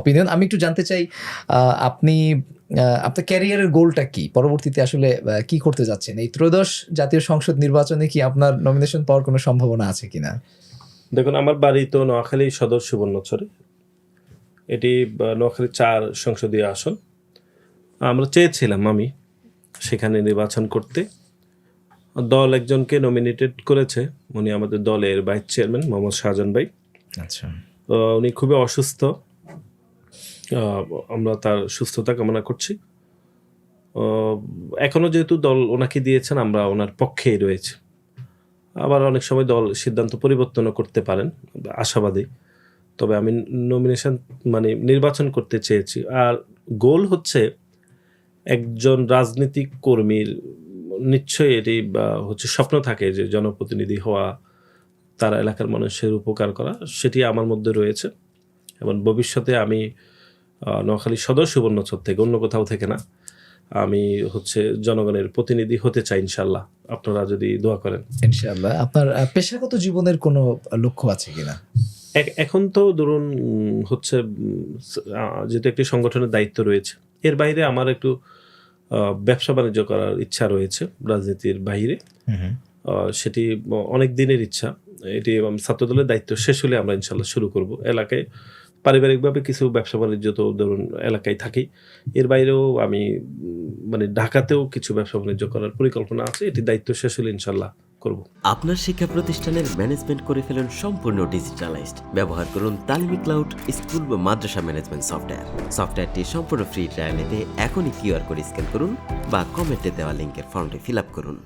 Opinion আমি একটু জানতে চাই আপনি আপনার ক্যারিয়ারের গোলটা কি? পরবর্তীতে আসলে কি করতে যাচ্ছেন? এই ত্রয়োদশ জাতীয় সংসদ নির্বাচনে কি আপনার নমিনেশন পাওয়ার কোনো সম্ভাবনা আছে কিনা? দেখুন আমার বাড়ি তো নোয়াখালী সদর সুবর্ণচরে। এটি নোয়াখালী চার সংসদীয় আসন। আমরা চেয়েছিলাম আমি সেখানে নির্বাচন করতে। দল একজনকে নমিনেটেড করেছে। উনি আমাদের দলের ভাইস চেয়ারম্যান মোহাম্মদ শাহজাহান ভাই। আচ্ছা। উনি খুবই অসুস্থ। আমরা তার সুস্থতা কামনা করছি। আহ, এখনও যেহেতু দল ওনাকে দিয়েছেন আমরা ওনার পক্ষেই রয়েছে। আবার অনেক সময় দল সিদ্ধান্ত পরিবর্তনও করতে পারেন আশাবাদী। তবে আমি নমিনেশন মানে নির্বাচন করতে চেয়েছি। আর গোল হচ্ছে একজন রাজনীতিক কর্মীর নিশ্চয়ই এটি হচ্ছে স্বপ্ন থাকে যে জনপ্রতিনিধি হওয়া তার এলাকার মানুষের উপকার করা সেটি আমার মধ্যে রয়েছে। এবং ভবিষ্যতে আমি নোয়াখালী সদর সুবর্ণচর থেকে অন্য কোথাও থেকে না। আমি হচ্ছে জনগণের প্রতিনিধি হতে চাই ইনশাল্লাহ আপনারা যদি দোয়া করেন। ইনশাআল্লাহ। আপনার পেশাগত জীবনের কোনো লক্ষ্য আছে কিনা? এখন তো ধরুন হচ্ছে যেহেতু একটি সংগঠনের দায়িত্ব রয়েছে এর বাইরে আমার একটু ব্যবসা বাণিজ্য করার ইচ্ছা রয়েছে রাজনীতির বাইরে সেটি অনেক দিনের ইচ্ছা। এটি ছাত্রদলের দায়িত্ব শেষ হলে আমরা ইনশাল্লাহ শুরু করব। এলাকায় পারিবারিকভাবে কিছু ব্যবসা বাণিজ্য তো ধরুন এলাকায় থাকি এর বাইরেও আমি মানে ঢাকাতেও কিছু ব্যবসা বাণিজ্য করার পরিকল্পনা আছে, এটি দায়িত্ব শেষ হলে ইনশাল্লাহ করব। আপনার শিক্ষা প্রতিষ্ঠানের ম্যানেজমেন্ট করে ফেলুন সম্পূর্ণ ডিজিটালাইজড। ব্যবহার করুন তালিমি ক্লাউড, স্কুল বা মাদ্রাসা ম্যানেজমেন্ট সফটওয়্যার। সফটওয়্যারটি সম্পূর্ণ ফ্রি ট্রায়াল নিতে এখনই কিউআর কোড স্ক্যান করুন বা কমেন্টে দেওয়া লিঙ্কের ফর্মটি ফিল আপ করুন।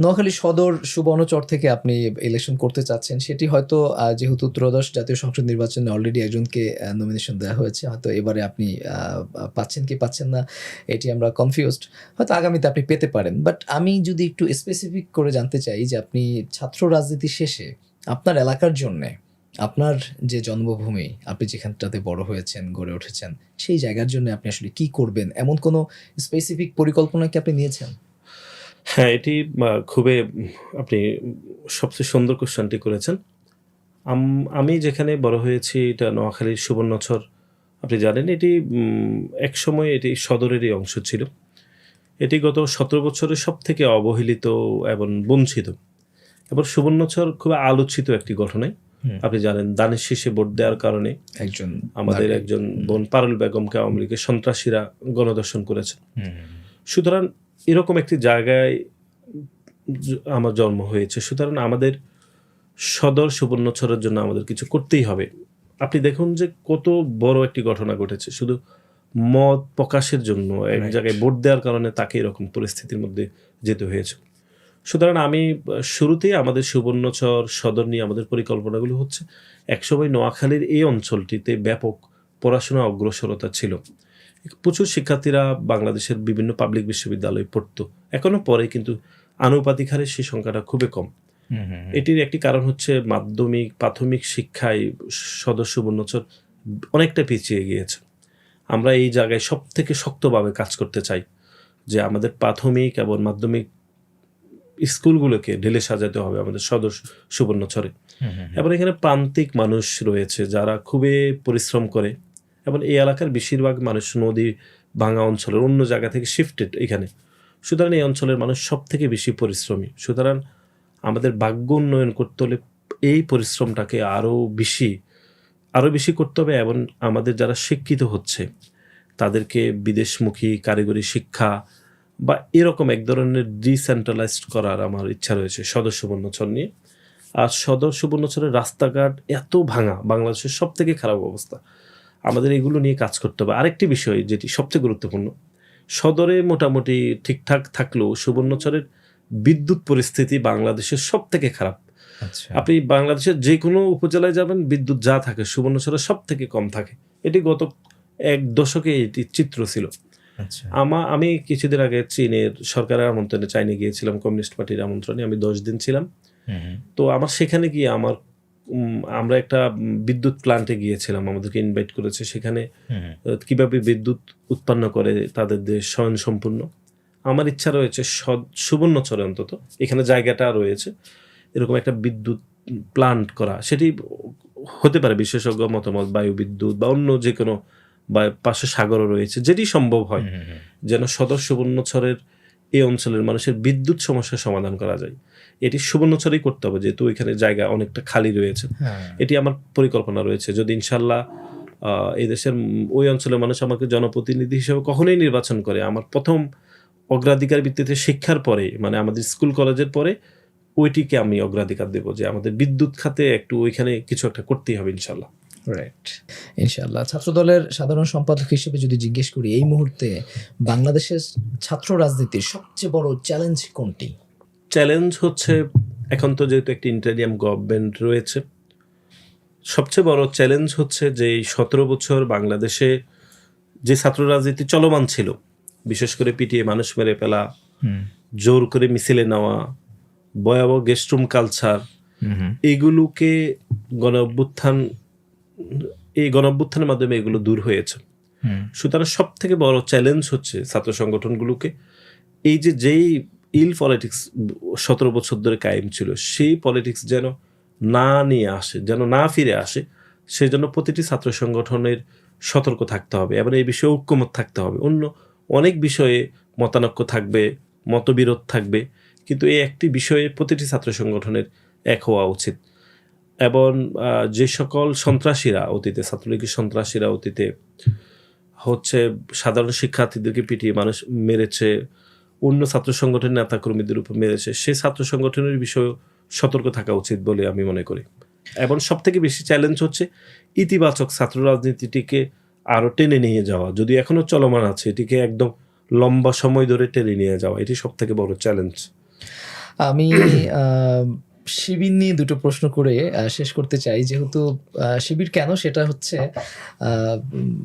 নোয়াখালী সদর সুবর্ণচর থেকে আপনি ইলেকশন করতে চাচ্ছেন, সেটি হয়তো যেহেতু ত্রয়োদশ জাতীয় সংসদ নির্বাচনে অলরেডি একজনকে নমিনেশন দেওয়া হয়েছে, হয়তো এবারে আপনি পাচ্ছেন কি পাচ্ছেন না, এটি আমরা কনফিউজড হয়তো আগামীতে আপনি পেতে পারেন। বাট আমি যদি একটু স্পেসিফিক করে জানতে চাই যে আপনি ছাত্র রাজনীতি শেষে আপনার এলাকার জন্যে, আপনার যে জন্মভূমি, আপনি যেখানটাতে বড় হয়েছেন, গড়ে উঠেছেন, সেই জায়গার জন্য আপনি আসলে কি করবেন? এমন কোনো স্পেসিফিক পরিকল্পনা কি আপনি নিয়েছেন? হ্যাঁ এটি খুবই আপনি সবচেয়ে সুন্দর কোশ্চেনটি করেছেন। আম- যেখানে বড় হয়েছি এটা নোয়াখালীর সুবর্ণচর আপনি জানেন এটি উম, এক সময় এটি সদরেরই অংশ ছিল। এটি গত সতেরো বছরের সব থেকে অবহেলিত এবং বঞ্চিত। এবার সুবর্ণচর খুব আলোচিত একটি ঘটনায় আপনি জানেন দানের শীষে ভোট দেওয়ার কারণে একজন আমাদের একজন বোন পারুল বেগমকে আওয়ামী লীগের সন্ত্রাসীরা গণদর্শন করেছে। সুতরাং এরকম একটি জায়গায় আমার জন্ম হয়েছে। সুতরাং আমাদের সদর সুবর্ণচরের জন্য আমাদের কিছু করতেই হবে। আপনি দেখুন যে কত বড় একটি ঘটনা ঘটেছে। শুধু মত প্রকাশের জন্য এক জায়গায় ভোট দেওয়ার কারণে তাকে এরকম পরিস্থিতির মধ্যে যেতে হয়েছে। সুতরাং আমি শুরুতেই আমাদের সুবর্ণচর সদর নিয়ে আমাদের পরিকল্পনাগুলো হচ্ছে একসময় নোয়াখালীর এই অঞ্চলটিতে ব্যাপক পড়াশোনা অগ্রসরতা ছিল। প্রচুর শিক্ষার্থীরা বাংলাদেশের বিভিন্ন পাবলিক বিশ্ববিদ্যালয়ে পড়তো। এখনও পরে কিন্তু আনুপাতিক হারে সেই সংখ্যাটা খুবই কম। এটির একটি কারণ হচ্ছে মাধ্যমিক প্রাথমিক শিক্ষায় সদস্য বন্যচর অনেকটা পিছিয়ে গিয়েছে। আমরা এই জায়গায় সব থেকে শক্তভাবে কাজ করতে চাই যে আমাদের প্রাথমিক এবং মাধ্যমিক স্কুলগুলোকে ঢেলে সাজাতে হবে আমাদের সদস্য সুবর্ণচরে। এবং এখানে প্রান্তিক মানুষ রয়েছে যারা খুবই পরিশ্রম করে। এবং এই এলাকার বেশিরভাগ মানুষ নদী, ভাঙা অঞ্চলের অন্য জায়গা থেকে শিফটেড এখানে। সুতরাং এই অঞ্চলের মানুষ সব থেকে বেশি পরিশ্রমী। সুতরাং আমাদের ভাগ্য উন্নয়ন করতে হলে এই পরিশ্রমটাকে আরও বেশি আরও বেশি করতে হবে এবং আমাদের যারা শিক্ষিত হচ্ছে, তাদেরকে বিদেশমুখী কারিগরি শিক্ষা বা এরকম এক ধরনের ডিসেন্ট্রালাইজড করার আমার ইচ্ছা রয়েছে সদস্য বন্যচর নিয়ে। আর সদর সুবর্ণচরের রাস্তাঘাট এত ভাঙা, বাংলাদেশের সব থেকে খারাপ অবস্থা। আমাদের এগুলো নিয়ে কাজ করতে হবে। আরেকটি বিষয় যেটি সবচেয়ে গুরুত্বপূর্ণ সদরে মোটামুটি ঠিকঠাক থাকলেও সুবর্ণচরের বিদ্যুৎ পরিস্থিতি বাংলাদেশের সব থেকে খারাপ। আচ্ছা। আপনি বাংলাদেশের যে কোনো উপজেলায় যাবেন বিদ্যুৎ যা থাকে সুবর্ণচরে সব থেকে কম থাকে। এটি গত এক দশকে এটি চিত্র ছিল। আচ্ছা। আমা আমি কিছুদিন আগে চীনের সরকারের আমন্ত্রণে চাইনে গিয়েছিলাম কমিউনিস্ট পার্টির আমন্ত্রণে। আমি দশ দিন ছিলাম। তো আমার সেখানে গিয়ে আমার আমরা একটা বিদ্যুৎ প্ল্যান্টে গিয়েছিলাম আমাদেরকে ইনভাইট করেছে। সেখানে কীভাবে বিদ্যুৎ উৎপন্ন করে তাদের দেশ স্বয়ং সম্পূর্ণ আমার ইচ্ছা রয়েছে সদ- সুবর্ণচরে অন্তত এখানে জায়গাটা রয়েছে এরকম একটা বিদ্যুৎ প্লান্ট করা। সেটি হতে পারে বিশেষজ্ঞ মতামত বায়ু বিদ্যুৎ বা অন্য যে কোনো বা পাশে সাগরও রয়েছে যেটি সম্ভব হয়। যেন সদর সুবর্ণচরের এই অঞ্চলের মানুষের বিদ্যুৎ সমস্যার সমাধান করা যায়। এটি সুবর্ণচরেই করতে হবে যেহেতু ওইখানে জায়গা অনেকটা খালি রয়েছে। হ্যাঁ। এটি আমার পরিকল্পনা রয়েছে যদি ইনশাল্লাহ আহ, এই দেশের ওই অঞ্চলের মানুষ আমাকে জনপ্রতিনিধি হিসেবে কখনোই নির্বাচন করে। আমার প্রথম অগ্রাধিকার ভিত্তিতে শিক্ষার পরে মানে আমাদের স্কুল কলেজের পরে ওইটিকে আমি অগ্রাধিকার দেব যে আমাদের বিদ্যুৎ খাতে একটু ওইখানে কিছু একটা করতেই হবে ইনশাল্লাহ। রাইট ইনশাআল্লাহ। ছাত্রদলের সাধারণ সম্পাদক হিসেবে যদি জিজ্ঞেস করি এই মুহূর্তে বাংলাদেশের ছাত্র রাজনীতির সবচেয়ে বড় চ্যালেঞ্জ কোনটি? চ্যালেঞ্জ হচ্ছে এখন তো যেহেতু একটি ইন্টারিয়াম গভর্নমেন্ট রয়েছে সবচেয়ে বড় চ্যালেঞ্জ হচ্ছে যে এই সতেরো বছর বাংলাদেশে যে ছাত্র রাজনীতি চলমান ছিল বিশেষ করে পিটিয়ে মানুষ মেরে ফেলা জোর করে মিছিলে নেওয়া ভয়াবহ গেস্টরুম কালচার এইগুলোকে গণ অভ্যুত্থান এই গণ অভ্যুত্থানের মাধ্যমে এগুলো দূর হয়েছে। সুতরাং সব থেকে বড় চ্যালেঞ্জ হচ্ছে ছাত্র সংগঠনগুলোকে। এই যে যেই ইল পলিটিক্স সতেরো বছর ধরে কায়েম ছিল সেই পলিটিক্স যেন না নিয়ে আসে যেন না ফিরে আসে সেই জন্য প্রতিটি ছাত্র সংগঠনের সতর্ক থাকতে হবে। এবং এই বিষয়ে ঐক্যমত থাকতে হবে। অন্য অনেক বিষয়ে মতানক্য থাকবে মতবিরোধ থাকবে কিন্তু এই একটি বিষয়ে প্রতিটি ছাত্র সংগঠনের এক হওয়া উচিত। এবং যে সকল সন্ত্রাসীরা অতীতে, ছাত্রলীগের সন্ত্রাসীরা অতীতে হচ্ছে সাধারণ শিক্ষার্থীদেরকে পিটিয়ে মানুষ মেরেছে, অন্য ছাত্র সংগঠনের নেতাকর্মীদের উপর মেরেছে সেই ছাত্র সংগঠনের বিষয়েও সতর্ক থাকা উচিত বলে আমি মনে করি। এবং সব থেকে বেশি চ্যালেঞ্জ হচ্ছে ইতিবাচক ছাত্র রাজনীতিটিকে আরও টেনে নিয়ে যাওয়া। যদি এখনও চলমান আছে, এটিকে একদম লম্বা সময় ধরে টেনে নিয়ে যাওয়া, এটি সব থেকে বড় চ্যালেঞ্জ আমি শিবির নিয়ে দুটো প্রশ্ন করে শেষ করতে চাই। যেহেতু শিবির কেন সেটা হচ্ছে আহ,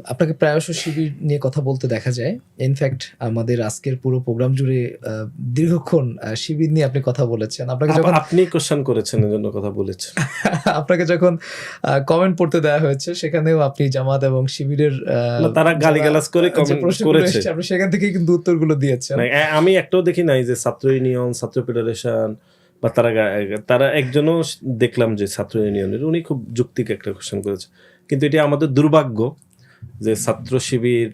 আপনাকে প্রায়শ শিবির নিয়ে কথা বলতে দেখা যায়। ইনফ্যাক্ট আমাদের আজকের পুরো প্রোগ্রাম জুড়ে দীর্ঘক্ষণ শিবির নিয়ে আপনি কথা বলেছেন। আপনাকে যখন আপনি কোশ্চেন করেছেন এজন্য কথা বলেছেন। আপনাকে যখন কমেন্ট পড়তে দেওয়া হয়েছে সেখানেও আপনি জামাত এবং শিবিরের তারা গালিগালাজ করে প্রশ্নগুলো করেছে। আপনি সেখান থেকে কিন্তু উত্তরগুলো দিয়েছেন। আমি একটাও দেখি নাই যে ছাত্র ইউনিয়ন ছাত্র ফেডারেশন বা তারা তারা একজনও দেখলাম যে ছাত্র ইউনিয়নের উনি খুব যুক্তিক একটা কোশ্চেন করেছে। কিন্তু এটা আমাদের দুর্ভাগ্য যে ছাত্র শিবির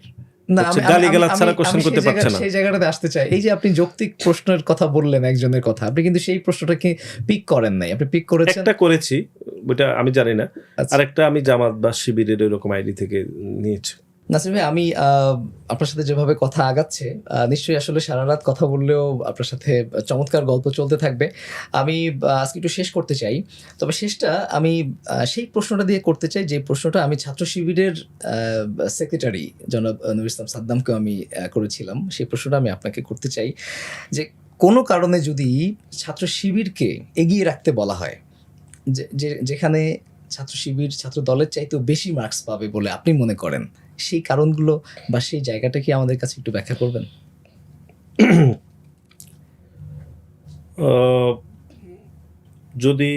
করতে না। সেই জায়গাটাতে আসতে চাই। এই যে আপনি যৌক্তিক প্রশ্নের কথা বললেন একজনের কথা আপনি কিন্তু সেই প্রশ্নটাকে পিক করেন নাই? আপনি পিক করেছেন? একটা করেছি ওইটা আমি জানি না। আচ্ছা। আরেকটা আমি জামাত বা শিবিরের এরকম আইডি থেকে নিয়েছি। নাসির ভাই আমি আপনার সাথে যেভাবে কথা আগাচ্ছে নিশ্চয়ই আসলে সারা রাত কথা বললেও আপনার সাথে চমৎকার গল্প চলতে থাকবে। আমি আজকে একটু শেষ করতে চাই। তবে শেষটা আমি সেই প্রশ্নটা দিয়ে করতে চাই যে প্রশ্নটা আমি ছাত্র শিবিরের সেক্রেটারি জনাব নুর ইসলাম সাদ্দামকে আমি করেছিলাম। সেই প্রশ্নটা আমি আপনাকে করতে চাই যে কোনো কারণে যদি ছাত্র শিবিরকে এগিয়ে রাখতে বলা হয়, যে- যেখানে ছাত্র শিবির, ছাত্র দলের চাইতেও বেশি মার্কস পাবে বলে আপনি মনে করেন সেই কারণগুলো বা সেই জায়গাটা কি আমাদের কাছে একটু ব্যাখ্যা করবেন? যদি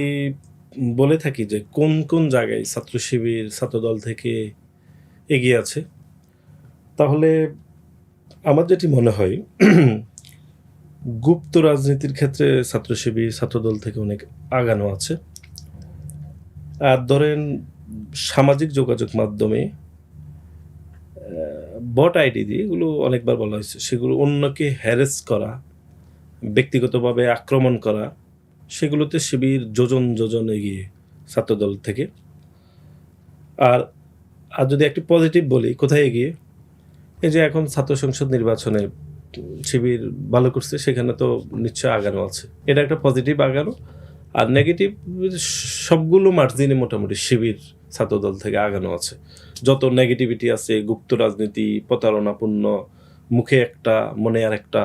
বলে থাকি যে কোন কোন জায়গায় ছাত্র শিবির ছাত্রদল থেকে এগিয়ে আছে, তাহলে আমার যেটি মনে হয়, গুপ্ত রাজনীতির ক্ষেত্রে ছাত্র শিবির ছাত্রদল থেকে অনেক আগানো আছে। আর ধরেন সামাজিক যোগাযোগ মাধ্যমে বট আইডি দিয়ে এগুলো অনেকবার বলা হয়েছে। সেগুলো অন্যকে হ্যারেস করা, ব্যক্তিগতভাবে আক্রমণ করা, সেগুলোতে শিবির যোজন যোজন এগিয়ে ছাত্রদল থেকে। আর আর যদি একটি পজিটিভ বলি, কোথায় এগিয়ে? এই যে এখন ছাত্র সংসদ নির্বাচনে শিবির ভালো করছে, সেখানে তো নিশ্চয় আগানো আছে। এটা একটা পজিটিভ আগানো। আর নেগেটিভ সবগুলো মার্জিনে মোটামুটি শিবির ছাত্রদল থেকে আগানো আছে। যত নেগেটিভিটি আছে গুপ্ত রাজনীতি প্রতারণাপূর্ণ মুখে একটা মনে আর একটা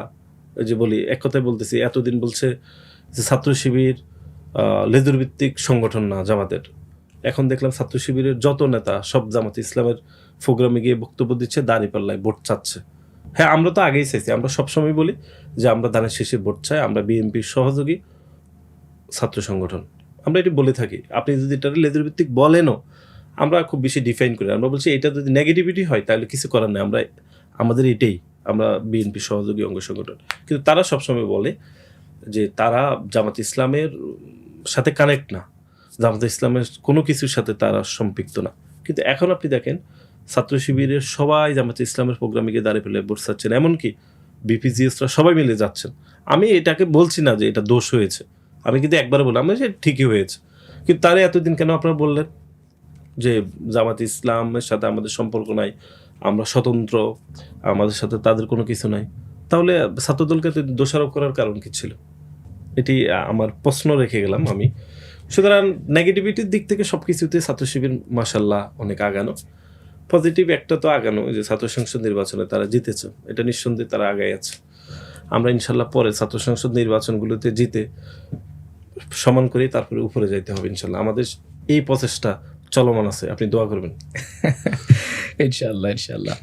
যে বলি এক কথায় বলতেছি এতদিন বলছে যে ছাত্র শিবির আহ, লেজুর ভিত্তিক সংগঠন না জামাতের। এখন দেখলাম ছাত্র শিবিরের যত নেতা সব জামাত ইসলামের প্রোগ্রামে গিয়ে বক্তব্য দিচ্ছে দাঁড়িপাল্লায় ভোট চাচ্ছে। হ্যাঁ আমরা তো আগেই চাইছি আমরা সবসময় বলি যে আমরা ধানের শেষে ভোট চাই আমরা বিএনপির সহযোগী ছাত্র সংগঠন। আমরা এটি বলে থাকি। আপনি যদি এটা লেজুর ভিত্তিক বলেনও আমরা খুব বেশি ডিফাইন করি আমরা বলছি, এটা যদি নেগেটিভিটি হয়, তাহলে কিছু করার নেই। আমরা, আমাদের এটাই। আমরা বিএনপি সহযোগী অঙ্গ সংগঠন। কিন্তু তারা সবসময় বলে যে, তারা জামাত ইসলামের সাথে কানেক্ট না। জামাত ইসলামের কোনো কিছুর সাথে তারা সম্পৃক্ত না। কিন্তু এখন আপনি দেখেন, ছাত্র শিবিরের সবাই জামাত ইসলামের প্রোগ্রামে গিয়ে দাঁড়িয়ে ফেলে বসাচ্ছেন এমনকি বিপিজিএসরা সবাই মিলে যাচ্ছেন। আমি এটাকে বলছি না যে, এটা দোষ হয়েছে। আমি কিন্তু একবার বললাম যে ঠিকই হয়েছে। কিন্তু তারা এতদিন কেন আপনারা বললেন? যে জামাত ইসলামের সাথে আমাদের সম্পর্ক নাই, আমরা স্বতন্ত্র, আমাদের সাথে তাদের কোনো কিছু নাই। তাহলে ছাত্রদলকে দোষারোপ করার কারণ কি ছিল? এটি আমার প্রশ্ন রেখে গেলাম আমি। সুতরাং নেগেটিভিটির দিক থেকে সব কিছুতে ছাত্র শিবির মাসাল্লাহ অনেক আগানো। পজিটিভ একটা তো আগানো যে ছাত্র সংসদ নির্বাচনে তারা জিতেছে, এটা নিঃসন্দেহে তারা আগায় আছে। আমরা ইনশাল্লাহ পরে ছাত্র সংসদ নির্বাচনগুলোতে জিতে সমান করে তারপরে উপরে যাইতে হবে ইনশাল্লাহ আমাদের এই প্রচেষ্টা চলমান আছে আপনি দোয়া করবেন। ইনশাল্লাহ ইনশাল্লাহ